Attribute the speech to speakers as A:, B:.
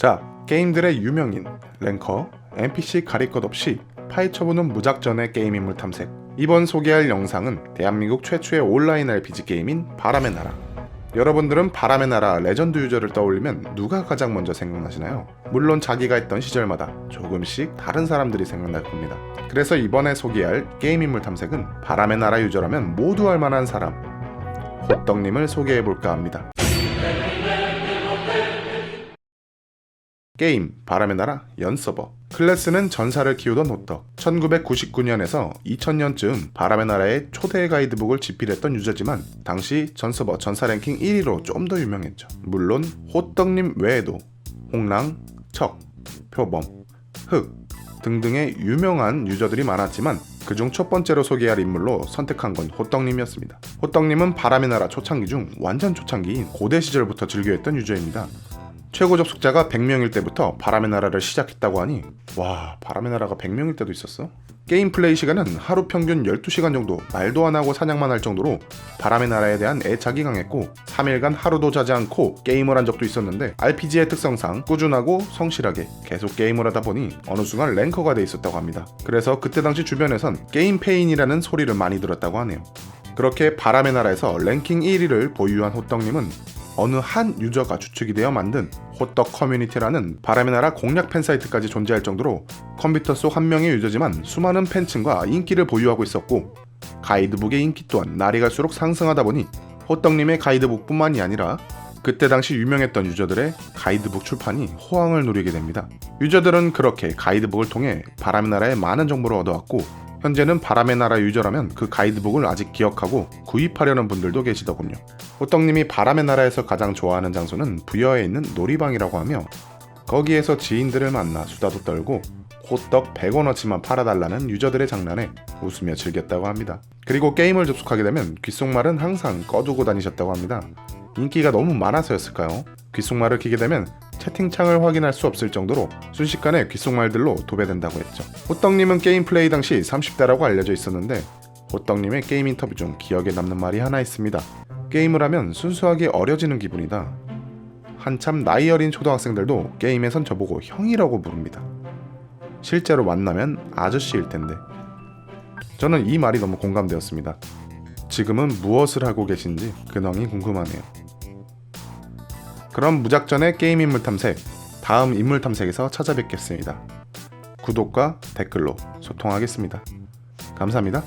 A: 자, 게임들의 유명인, 랭커, NPC 가릴 것 없이 파헤쳐보는 무작전의 게임 인물 탐색. 이번 소개할 영상은 대한민국 최초의 온라인 RPG 게임인 바람의 나라. 여러분들은 바람의 나라 레전드 유저를 떠올리면 누가 가장 먼저 생각나시나요? 물론 자기가 했던 시절마다 조금씩 다른 사람들이 생각날 겁니다. 그래서 이번에 소개할 게임 인물 탐색은 바람의 나라 유저라면 모두 알 만한 사람, 호떡님을 소개해볼까 합니다. 게임 바람의 나라 연서버 클래스는 전사를 키우던 호떡 1999년에서 2000년쯤 바람의 나라의 초대 가이드북을 집필했던 유저지만 당시 전서버 전사 랭킹 1위로 좀 더 유명했죠 물론 호떡님 외에도 홍랑, 척, 표범, 흑 등등의 유명한 유저들이 많았지만 그중 첫 번째로 소개할 인물로 선택한 건 호떡님이었습니다. 호떡님은 바람의 나라 초창기 중 완전 초창기인 고대 시절부터 즐겨했던 유저입니다. 최고 접속자가 100명일 때부터 바람의 나라를 시작했다고 하니 와 바람의 나라가 100명일 때도 있었어? 게임 플레이 시간은 하루 평균 12시간 정도 말도 안 하고 사냥만 할 정도로 바람의 나라에 대한 애착이 강했고 3일간 하루도 자지 않고 게임을 한 적도 있었는데 RPG의 특성상 꾸준하고 성실하게 계속 게임을 하다 보니 어느 순간 랭커가 돼 있었다고 합니다. 그래서 그때 당시 주변에선 게임 페인이라는 소리를 많이 들었다고 하네요. 그렇게 바람의 나라에서 랭킹 1위를 보유한 호떡님은 어느 한 유저가 주축이 되어 만든 호떡 커뮤니티라는 바람의 나라 공략 팬 사이트까지 존재할 정도로 컴퓨터 속 한 명의 유저지만 수많은 팬층과 인기를 보유하고 있었고 가이드북의 인기 또한 날이 갈수록 상승하다 보니 호떡님의 가이드북뿐만이 아니라 그때 당시 유명했던 유저들의 가이드북 출판이 호황을 누리게 됩니다. 유저들은 그렇게 가이드북을 통해 바람의 나라의 많은 정보를 얻어왔고 현재는 바람의 나라 유저라면 그 가이드북을 아직 기억하고 구입하려는 분들도 계시더군요. 호떡님이 바람의 나라에서 가장 좋아하는 장소는 부여에 있는 놀이방이라고 하며 거기에서 지인들을 만나 수다도 떨고 호떡 100원어치만 팔아달라는 유저들의 장난에 웃으며 즐겼다고 합니다. 그리고 게임을 접속하게 되면 귓속말은 항상 꺼두고 다니셨다고 합니다. 인기가 너무 많아서였을까요? 귓속말을 키게 되면 채팅창을 확인할 수 없을 정도로 순식간에 귓속말들로 도배된다고 했죠. 호떡님은 게임 플레이 당시 30대라고 알려져 있었는데 호떡님의 게임 인터뷰 중 기억에 남는 말이 하나 있습니다. 게임을 하면 순수하게 어려지는 기분이다. 한참 나이 어린 초등학생들도 게임에선 저보고 형이라고 부릅니다. 실제로 만나면 아저씨일 텐데. 저는 이 말이 너무 공감되었습니다. 지금은 무엇을 하고 계신지 근황이 궁금하네요. 그럼 무작전의 게임 인물 탐색, 다음 인물 탐색에서 찾아뵙겠습니다. 구독과 댓글로 소통하겠습니다. 감사합니다.